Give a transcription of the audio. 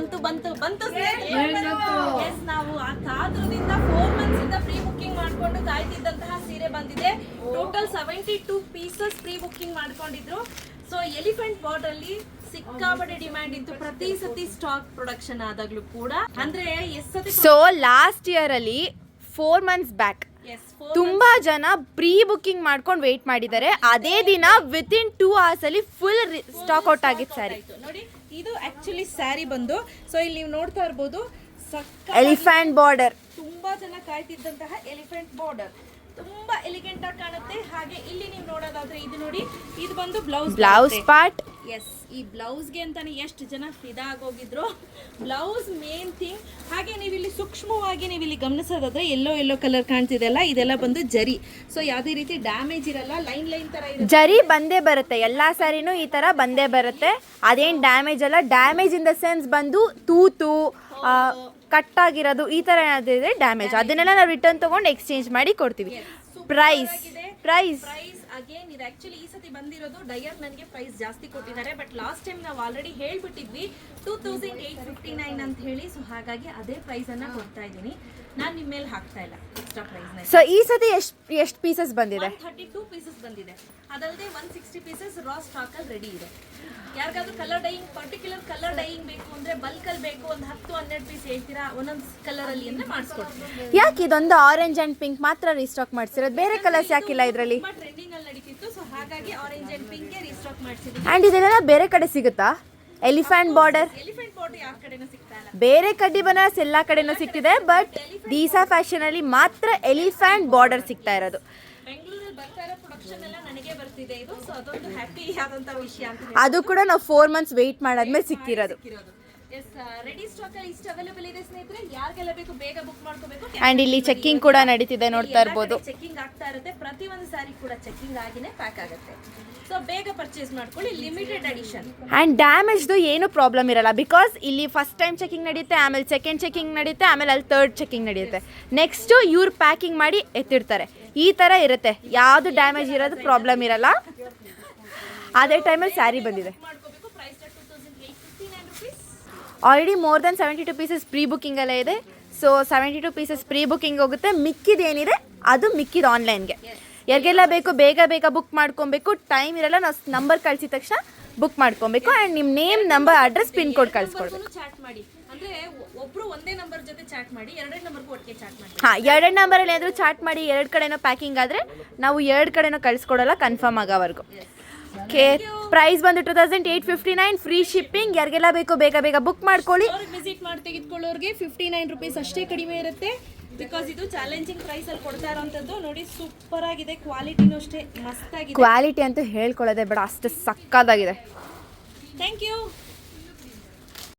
ಬಂತು ಬಂತು ಬಂತು ಎಸ್ ನಾವು ಆ ಕಾದ್ರದಿಂದ ಫೋರ್ ಮಂತ್ಸ್ ಇಂದ ಪ್ರೀ ಬುಕ್ಕಿಂಗ್ ಮಾಡ್ಕೊಂಡು ಕಾಯ್ತಿದ್ದಂತಹ ಸೀರೆ ಬಂದಿದೆ. Total seventy two pieces pre booking ಮಾಡ್ಕೊಂಡಿದ್ರು. ಸೊ ಎಲಿಫೆಂಟ್ ಬಾರ್ಡರ್ ಅಲ್ಲಿ ಸಿಕ್ಕಾಪಟ್ಟೆ ಡಿಮ್ಯಾಂಡ್ ಇತ್ತು. ಪ್ರತಿ ಸತಿ ಸ್ಟಾಕ್ ಪ್ರೊಡಕ್ಷನ್ ಆದಾಗ್ಲೂ ಕೂಡ. ಅಂದ್ರೆ ಎಸ್ ಸತಿ ಸೊ ಲಾಸ್ಟ್ ಇಯರ್ ಅಲ್ಲಿ ಫೋರ್ ಮಂತ್ಸ್ ಬ್ಯಾಕ್ ತುಂಬಾ ಜನ ಪ್ರೀ ಬುಕಿಂಗ್ ಮಾಡ್ಕೊಂಡು ವೇಟ್ ಮಾಡಿದ್ದಾರೆ. ಅದೇ ದಿನ ವಿತ್ ಇನ್ ಟೂ ಅವರ್ಸ್ ಅಲ್ಲಿ ಫುಲ್ ಸ್ಟಾಕ್ ಔಟ್ ಆಗಿತ್ತು ಸರಿ ನೋಡಿ ಇದು ಆಕ್ಚುಲಿ ಸ್ಯಾರಿ ಬಂದು ಸೊ ಇಲ್ಲಿ ನೀವು ನೋಡ್ತಾ ಇರ್ಬೋದು ಎಲಿಫೆಂಟ್ ಬಾರ್ಡರ್ ತುಂಬಾ ಜನ ಕಾಯ್ತಿದ್ದಂತಹ ಎಲಿಫೆಂಟ್ ಬಾರ್ಡರ್ ತುಂಬಾ ಎಲಿಗೆಂಟ್ ಆಗಿ ಕಾಣುತ್ತೆ. ಹಾಗೆ ಇಲ್ಲಿ ನೀವು ನೋಡೋದಾದ್ರೆ ಇದು ನೋಡಿ ಇದು ಬಂದು ಬ್ಲೌಸ್ ಬ್ಲೌಸ್ ಪಾರ್ಟ್ ಎಸ್ ಈ ಬ್ಲೌಸ್ಗೆ ಅಂತಾನೆ ಎಷ್ಟು ಜನ ಫಿದಾ ಆಗೋಗಿದ್ರು ಬ್ಲೌಸ್ ಮೇನ್ ಥಿಂಗ್ ಹಾಗೆ ನೀವು ಇಲ್ಲಿ ಸೂಕ್ಷ್ಮವಾಗಿ ನೀವು ಇಲ್ಲಿ ಗಮನಿಸೋದಾದ್ರೆ ಎಲ್ಲೋ ಎಲ್ಲೋ ಕಲರ್ ಕಾಣ್ತಿದೆಯಲ್ಲ ಇದೆಲ್ಲ ಬಂದು ಜರಿ. ಸೊ ಯಾವುದೇ ರೀತಿ ಡ್ಯಾಮೇಜ್ ಇರಲ್ಲ ಲೈನ್ ಲೈನ್ ತರ ಇರುತ್ತೆ. ಜರಿ ಬಂದೇ ಬರುತ್ತೆ. ಎಲ್ಲಾ ಸಾರಿನೂ ಈ ತರ ಬಂದೇ ಬರುತ್ತೆ. ಅದೇನ್ ಡ್ಯಾಮೇಜ್ ಅಲ್ಲ? ಡ್ಯಾಮೇಜ್ ಇನ್ ದ ಸೆನ್ಸ್ ಬಂದು ತೂತು ಕಟ್ ಆಗಿರೋದು ಈ ತರ ಏನಾದರೂ ಇದೆ ಡ್ಯಾಮೇಜ್ ಅದನ್ನೆಲ್ಲ ನಾವು ರಿಟರ್ನ್ ತಗೊಂಡು ಎಕ್ಸ್ಚೇಂಜ್ ಮಾಡಿ ಕೊಡ್ತೀವಿ. ಪ್ರೈಸ್ ಪ್ರೈಸ್ ಅಗೇನ್ ಇದು ಆಕ್ಚುಲಿ ಈ ಸತಿ ಬಂದಿರೋದು ಡಯರ್ ನನಗೆ ಪ್ರೈಸ್ ಜಾಸ್ತಿ ಕೊಟ್ಟಿದ್ದಾರೆ. ಬಟ್ ಲಾಸ್ಟ್ ಟೈಮ್ ನಾವು already ಹೇಳ್ಬಿಟ್ಟಿದ್ವಿ two thousand eight fifty nine ಅಂತ ಹೇಳಿ. ಸೊ ಹಾಗಾಗಿ ಅದೇ ಪ್ರೈಸ್ ಅನ್ನ ಕೊಡ್ತಾ ಇದ್ದೀನಿ. ನಾನು ನಿಮ್ಮ ಮೇಲೆ ಹಾಕ್ತಾ ಇಲ್ಲ ಎಕ್ಸ್ಟ್ರಾ ಪ್ರೈಸ್ ಸೊ ಈ ಸತಿ ಎಷ್ಟು ಎಷ್ಟು ಪೀಸಸ್ ಬಂದಿದೆ? ಥರ್ಟಿ ಟೂ ಪೀಸಸ್ ಬಂದಿದೆ. ಅದಲ್ಲದೆ one sixty pieces raw stock ಅಲ್ಲಿ ರೆಡಿ ಇದೆ. ಯಾರಿಗಾದ್ರೂ colour dyeing particular colour dyeing ಬೇಕು ಅಂದ್ರೆ ಬಲ್ಕ್ ಅಲ್ಲಿ ಬೇಕು ಒಂದು ಹತ್ತು ಹನ್ನೆರಡು ಪೀಸ್ ಹೇಳ್ತೀರಾ? ಒಂದೊಂದು ಕಲರ್ ಅಲ್ಲಿ ಅಂದ್ರೆ ಮಾಡಿಸ್ಕೊಡ್ತೀನಿ. ಯಾಕೆ ಇದೊಂದು ಆರೆಂಜ್ ಅಂಡ್ ಪಿಂಕ್ ಮಾತ್ರ ರೀಸ್ಟಾಕ್ ಮಾಡಿಸಿರೋದು? ಬೇರೆ ಕಲರ್ಸ್ ಯಾಕಿಲ್ಲ ಇದರಲ್ಲಿ ತುಂಬಾ ಟ್ರೆಂಡಿಂಗ್ ಅಲ್ಲಿ ನಡೀತಿತ್ತು ಸೊ ಹಾಗಾಗಿ ಆರೆಂಜ್ ಅಂಡ್ ಪಿಂಕ್ ರೀಸ್ಟಾಕ್ ಮಾಡಿಸಿದ್ದೀನಿ ಆ್ಯಂಡ್ ಇದೆಲ್ಲ ಬೇರೆ ಕಡೆ ಸಿಗುತ್ತಾ? ಎಲಿಫೆಂಟ್ ಬಾರ್ಡರ್ ಎಲಿಫೆಂಟ್ ಬಾಡಿ ಯಾವ ಕಡೆನೂ ಸಿಗ್ತಾ ಇಲ್ಲ. ಬೇರೆ ಕಡ್ಡಿ ಬನಾರಸ್ ಎಲ್ಲ ಕಡೆನೂ ಸಿಗ್ತಿದೆ ಬಟ್ ದೀಸಾ ಫ್ಯಾಷನ್ ಅಲ್ಲಿ ಮಾತ್ರ ಎಲಿಫೆಂಟ್ ಬಾರ್ಡರ್ ಸಿಗ್ತಾ ಇರೋದು. ಬೆಂಗಳೂರಲ್ಲಿ ಬರ್ತಾ ಇರೋ ಪ್ರೊಡಕ್ಷನ್ ಎಲ್ಲ ನನಗೆ ಬರ್ತಿದೆ. ಇದು ಸೊ ಅದೊಂದು ಹ್ಯಾಪಿ ಆದಂತ ವಿಷಯ ಅಂತ ಅದು ಕೂಡ ನಾವು ಫೋರ್ ಮಂತ್ಸ್ ವೆಯ್ಟ್ ಮಾಡಾದ್ಮೇಲೆ ಸಿಕ್ಕಿರೋದು. ಹೇಳ್ತಿರೋದು ಎಸ್ ರೆಡಿ ಸ್ಟಾಕ್ ಅಲ್ಲಿ ಇಷ್ಟು ಅವೈಲೇಬಲ್ ಇದೆ ಸ್ನೇಹಿತರೆ. ಯಾರಿಗೆಲ್ಲ ಬೇಕು ಬೇಗ ಬುಕ್ ಮಾಡ್ಕೋಬೇಕು. ಆ್ಯಂಡ್ ಇಲ್ಲಿ ಚೆಕ್ಕಿಂಗ್ ಕೂಡ ನಡೀತಿದೆ ನೋಡ್ತಾ ಇರ್ಬೋದು. ಚೆಕ್ಕಿಂಗ್ ಆಗ್ತಾ ಇರುತ್ತೆ. ಪ್ರತಿ ಒಂದು ಸಾರಿ ಕೂಡ ಚೆಕ್ಕಿಂಗ್ ಆಗಿನೇ ಪ್ಯಾಕ್ ಆಗುತ್ತೆ ಸೊ ಬೇಗ ಪರ್ಚೇಸ್ ಮಾಡ್ಕೊಳ್ಳಿ. ಲಿಮಿಟೆಡ್ ಅಡಿಷನ್ ಆ್ಯಂಡ್ ಡ್ಯಾಮೇಜ್ದು ಏನು ಪ್ರಾಬ್ಲಮ್ ಇರಲ್ಲ. ಬಿಕಾಸ್ ಇಲ್ಲಿ ಫಸ್ಟ್ ಟೈಮ್ ಚೆಕಿಂಗ್ ನಡೆಯುತ್ತೆ ಆಮೇಲೆ ಸೆಕೆಂಡ್ ಚೆಕಿಂಗ್ ನಡೆಯುತ್ತೆ ಆಮೇಲೆ ಅಲ್ಲಿ ತರ್ಡ್ ಚೆಕಿಂಗ್ ನಡೆಯುತ್ತೆ. ನೆಕ್ಸ್ಟು ಇವ್ರು ಪ್ಯಾಕಿಂಗ್ ಮಾಡಿ ಎತ್ತಿರ್ತಾರೆ ಈ ಥರ ಇರುತ್ತೆ. ಯಾವುದು ಡ್ಯಾಮೇಜ್ ಇರೋದು ಪ್ರಾಬ್ಲಮ್ ಇರಲ್ಲ. ಅದೇ ಟೈಮಲ್ಲಿ ಸ್ಯಾರಿ ಬಂದಿದೆ ಮಾಡ್ಕೋಬೇಕು price two thousand eight fifty nine rupees already more than seventy two pieces pre booking ಎಲ್ಲ ಇದೆ. So seventy two pieces pre booking ಹೋಗುತ್ತೆ. ಮಿಕ್ಕಿದ ಏನಿದೆ ಅದು ಮಿಕ್ಕಿದ ಆನ್ಲೈನ್ಗೆ ಯಾರಿಗೆಲ್ಲ ಬೇಕು ಬೇಗ ಬೇಗ ಬುಕ್ ಮಾಡ್ಕೊಬೇಕು ಟೈಮ್ ಇರಲ್ಲ ನಾವು ನಂಬರ್ ಕಳಿಸಿದ ತಕ್ಷಣ ಬುಕ್ ಮಾಡ್ಕೊಬೇಕು ಆ್ಯಂಡ್ ನಿಮ್ಮ name number address pin code ಕಳಿಸ್ಕೊಡ್ಬೇಕು. Chat ಮಾಡಿ. ಅಂದ್ರೆ ಒ- ಒಬ್ರು ಒಂದೇ ನಂಬರ್ ಜೊತೆ ಚಾಟ್ ಮಾಡಿ ಎರಡನೇ ನಂಬರ್ಗೂ ಒಟ್ಟಿಗೆ ಚಾಟ್ ಮಾಡಿ. ಹಾಂ ಎರಡೆರಡು ನಂಬರಲ್ಲಿ ಏನಾದರೂ ಚಾಟ್ ಮಾಡಿ ಎರಡು ಕಡೆನೋ ಪ್ಯಾಕಿಂಗ್ ಆದರೆ ನಾವು ಎರಡು ಕಡೆನೋ ಕಳಿಸ್ಕೊಡಲ್ಲ ಕನ್ಫರ್ಮ್ ಆಗೋವರೆಗೂ. ಓಕೆ ಪ್ರೈಸ್ ಬಂದು two thousand eight fifty nine free shipping ಯಾರಿಗೆಲ್ಲ ಬೇಕು ಬೇಗ ಬೇಗ ಬುಕ್ ಮಾಡ್ಕೊಳ್ಳಿ. ವಿಸಿಟ್ ಮಾಡಿ ತೆಗೆದುಕೊಳ್ಳೋರಿಗೆ ಫಿಫ್ಟಿ ನೈನ್ ರುಪೀಸ್ ಅಷ್ಟೇ ಕಡಿಮೆ ಇರುತ್ತೆ. ಬಿಕಾಸ್ ಇದು ಚಾಲೆಂಜಿಂಗ್ ಪ್ರೈಸ್ ಅಲ್ಲಿ ಕೊಡ್ತಾ ಇರೋಂಥದ್ದು. ನೋಡಿ ಸೂಪರ್ ಆಗಿದೆ. ಕ್ವಾಲಿಟಿನೂ ಅಷ್ಟೇ ಮಸ್ತ್ ಆಗಿದೆ ಕ್ವಾಲಿಟಿ ಅಂತೂ ಹೇಳ್ಕೊಳ್ಳೋದೆ ಬೇಡ. ಅಷ್ಟು ಸಕ್ಕದಾಗಿದೆ ಥ್ಯಾಂಕ್ ಯು